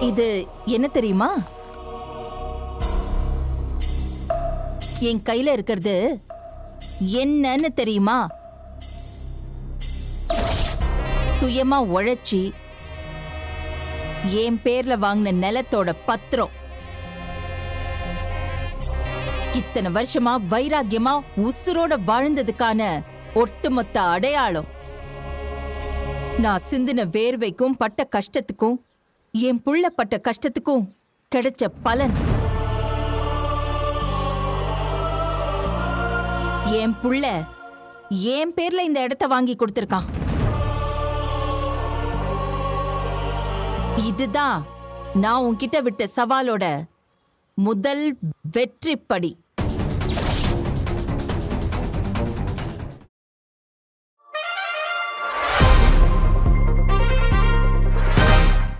இது என்ன தெரியுமா? என் கையில இருக்கிறது என்னன்னு தெரியுமா? சுயமா உழைச்சி என் பேர்ல வாங்கின நிலத்தோட பத்திரம். இத்தனை வருஷமா வைராக்கியமா உசுரோட வாழ்ந்ததுக்கான ஒட்டுமொத்த அடையாளம். நான் சிந்தின வேர்வைக்கும் பட்ட கஷ்டத்துக்கும் என் புள்ளப்பட்ட கஷ்டத்துக்கும் கிடைச்ச பலன். என் புள்ள என் பேர்ல இந்த இடத்த வாங்கி கொடுத்திருக்கான். இதுதான் நான் உன்கிட்ட விட்ட சவாலோட முதல் வெற்றிப்படி.